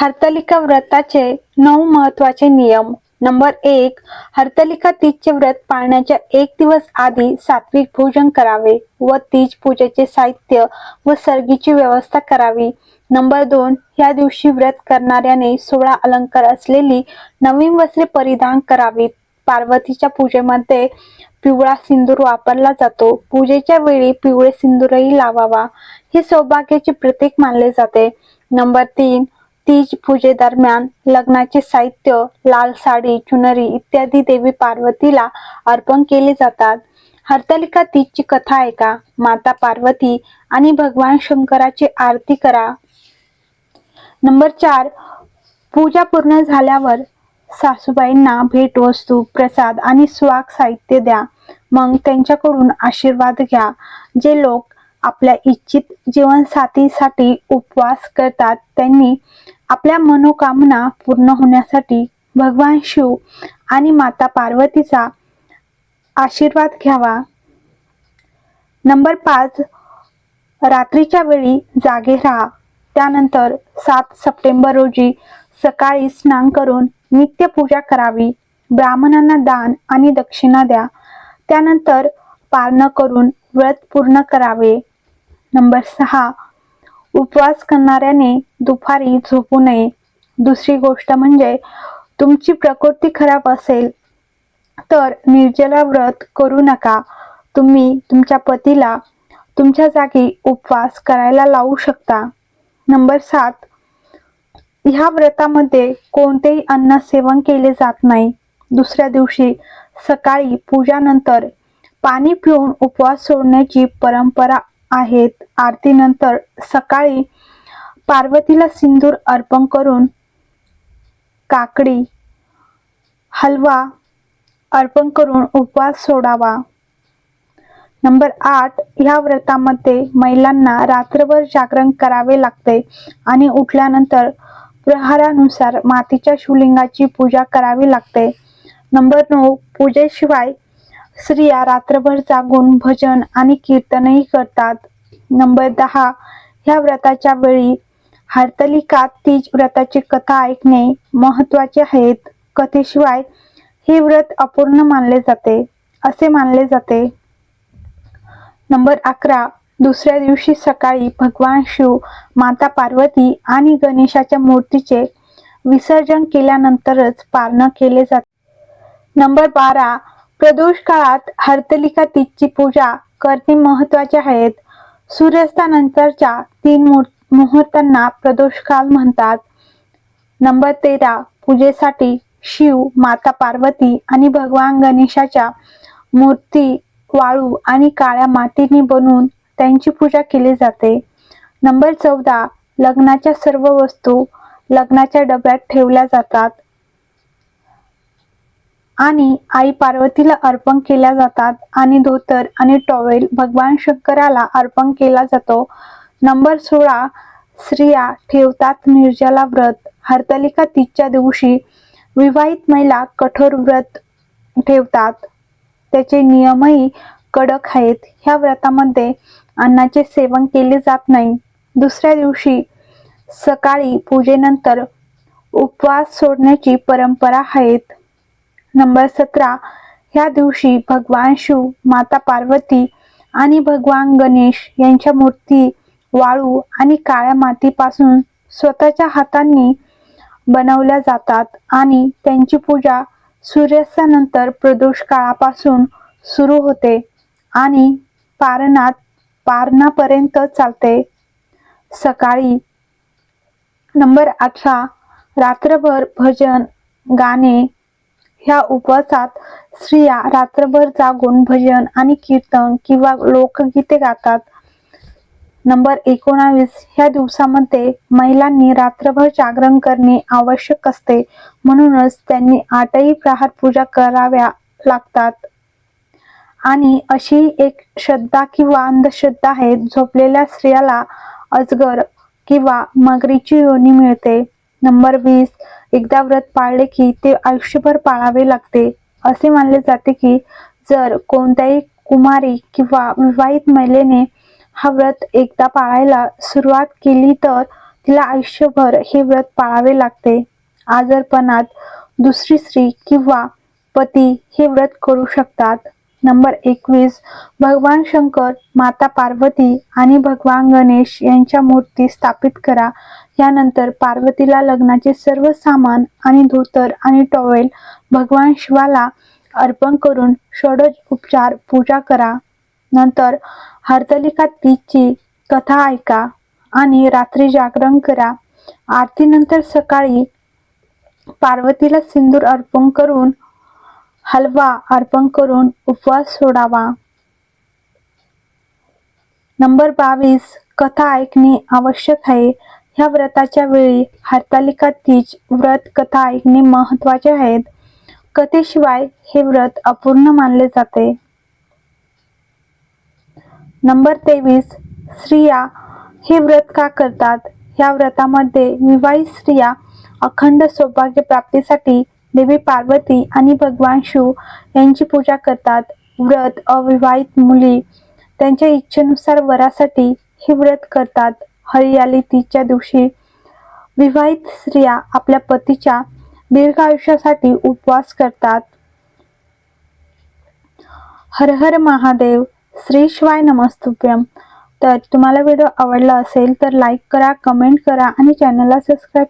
हरतलिका व्रताचे नऊ महत्त्वाचे नियम. नंबर एक हरतलिका तीजचे व्रत पाळण्याच्या एक दिवस आधी सात्विक भोजन करावे व तीज पूजेचे साहित्य व सर्गीची व्यवस्था करावी. नंबर दोन या दिवशी व्रत करणाऱ्याने सोळा अलंकार असलेली नवीन वस्त्रे परिधान करावीत. पार्वतीच्या पूजेमध्ये पिवळा सिंदूर वापरला जातो. पूजेच्या वेळी पिवळे सिंदूरही लावावा. हे सौभाग्याचे प्रतीक मानले जाते. नंबर तीन तीज पूजेदरम्यान लग्नाचे साहित्य लाल साडी चुनरी इत्यादी देवी पार्वतीला अर्पण केले जातात. हरतालिका तीजची कथा ऐका. माता पार्वती आणि भगवान शंकराची आरती करा. नंबर चार पूजा पूर्ण झाल्यावर सासूबाईंना भेटवस्तू प्रसाद आणि स्वाग साहित्य द्या. मग त्यांच्याकडून आशीर्वाद घ्या. जे लोक आपल्या इच्छित जीवनसाथीसाठी उपवास करतात त्यांनी आपल्या मनोकामना पूर्ण होण्यासाठी भगवान शिव आणि माता पार्वतीचा आशीर्वाद घ्यावा. नंबर पाच रात्रीच्या वेळी जागे राहा. त्यानंतर सात सप्टेंबर रोजी सकाळी स्नान करून नित्य पूजा करावी. ब्राह्मणांना दान आणि दक्षिणा द्या. त्यानंतर पारणं करून व्रत पूर्ण करावे. नंबर सहा उपवास करणाऱ्याने दुपारी झोपू नये. दुसरी गोष्ट म्हणजे तुमची प्रकृती खराब असेल तर निर्जला व्रत करू नका. तुम्ही तुमच्या पतीला तुमच्या जागी उपवास करायला लावू शकता. नंबर सात. ह्या व्रतामध्ये कोणतेही अन्न सेवन केले जात नाही. दुसऱ्या दिवशी सकाळी पूजानंतर पाणी पिऊन उपवास सोडण्याची परंपरा आहेत. आरतीनंतर सकाळी पार्वतीला सिंदूर अर्पण करून काकडी हलवा अर्पण करून उपवास सोडावा. नंबर आठ ह्या व्रतामध्ये महिलांना रात्रभर जागरण करावे लागते आणि उठल्यानंतर प्रहारानुसार मातीच्या शिवलिंगाची पूजा करावी लागते. नंबर नऊ पूजेशिवाय स्त्रिया रात्रभर जागून भजन आणि कीर्तनही करतात. नंबर दहा ह्या व्रताच्या वेळी हरतलिका तीज व्रताची कथा ऐकणे महत्त्वाचे आहेत. कथेशिवाय हे व्रत अपूर्ण मानले जाते असे मानले जाते. नंबर अकरा दुसऱ्या दिवशी सकाळी भगवान शिव माता पार्वती आणि गणेशाच्या मूर्तीचे विसर्जन केल्यानंतरच पारणं केले जाते. नंबर बारा प्रदोष काळात हरतालिका तीजची पूजा करणे महत्त्वाचे आहेत. सूर्यास्तानंतरच्या तीन मुहूर्तांना प्रदोष काल म्हणतात. नंबर तेरा पूजेसाठी शिव माता पार्वती आणि भगवान गणेशाच्या मूर्ती वाळू आणि काळ्या मातीने बनवून त्यांची पूजा केली जाते. नंबर चौदा लग्नाच्या सर्व वस्तू लग्नाच्या डब्यात ठेवल्या जातात. आणि आई पार्वतीला अर्पण केल्या जातात आणि धोतर आणि टॉवेल भगवान शंकराला अर्पण केला जातो. नंबर सोळा स्त्रिया ठेवतात निर्जला व्रत. हरतालिका तीजच्या दिवशी विवाहित महिला कठोर व्रत ठेवतात. त्याचे नियमही कडक आहेत. ह्या व्रतामध्ये अन्नाचे सेवन केले जात नाही. दुसऱ्या दिवशी सकाळी पूजेनंतर उपवास सोडण्याची परंपरा आहेत. नंबर सतरा. ह्या दिवशी भगवान शिव माता पार्वती आणि भगवान गणेश यांच्या मूर्ती वाळू आणि काळ्या मातीपासून स्वतःच्या हातांनी बनवल्या जातात आणि त्यांची पूजा सूर्यास्तानंतर प्रदोष काळापासून सुरू होते आणि पारणात पारणापर्यंत चालते. सकाळी नंबर अठरा. रात्रभर भजन गाणे ह्या उपवासात स्त्रिया रात्रभर जागून भजन आणि कीर्तन किंवा लोकगीते गातात. नंबर एकोणावीस. ह्या दिवसामध्ये महिलांनी रात्रभर जागरण करणे आवश्यक असते. म्हणूनच त्यांनी आठही प्रहार पूजा कराव्या लागतात. आणि अशी एक श्रद्धा किंवा अंधश्रद्धा आहे झोपलेल्या स्त्रियाला अजगर किंवा मगरीची योनी मिळते. नंबर वीस. एकदा व्रत पाळले की ते आयुष्यभर पाळावे लागते. असे मानले जाते की जर कोणत्याही कुमारी किंवा विवाहित महिलेने हा व्रत एकदा पाळायला सुरुवात केली तर तिला आयुष्यभर हे व्रत पाळावे लागते. आजारपणात दुसरी स्त्री किंवा पती हे व्रत करू शकतात. नंबर एकवीस भगवान शंकर माता पार्वती आणि भगवान गणेश यांच्या मूर्ती स्थापित करा. यानंतर पार्वतीला लग्नाचे सर्व सामान आणि धोतर आणि टॉवेल भगवान शिवाला अर्पण करून षोडश उपचार पूजा करा. नंतर हरतलिका तीजची कथा ऐका आणि रात्री जागरण करा. आरतीनंतर सकाळी पार्वतीला सिंदूर अर्पण करून हलवा अर्पण करून उपवास सोडावा. नंबर बावीस. कथा ऐकणे आवश्यक आहे. ह्या व्रताच्या वेळी हरतालिका तीज व्रत कथा ऐकणे महत्त्वाचे आहेत. कथेशिवाय हे व्रत अपूर्ण मानले जाते. नंबर तेवीस स्त्रिया हे व्रत का करतात? या व्रतामध्ये विवाहित स्त्रिया अखंड सौभाग्य प्राप्तीसाठी देवी पार्वती आणि भगवान शिव यांची पूजा करतात. व्रत अविवाहित मुली त्यांच्या इच्छेनुसार वरासाठी हे व्रत करतात. हरियाली तीजच्या दिवशी विवाहित स्त्रिया आपल्या पतीच्या दीर्घ आयुष्यासाठी उपवास करतात. हर हर महादेव श्री शिवाय नमस्तुभ्यम. तर तुम्हाला व्हिडिओ आवडला असेल तर लाईक करा कमेंट करा आणि चॅनलला सबस्क्राईब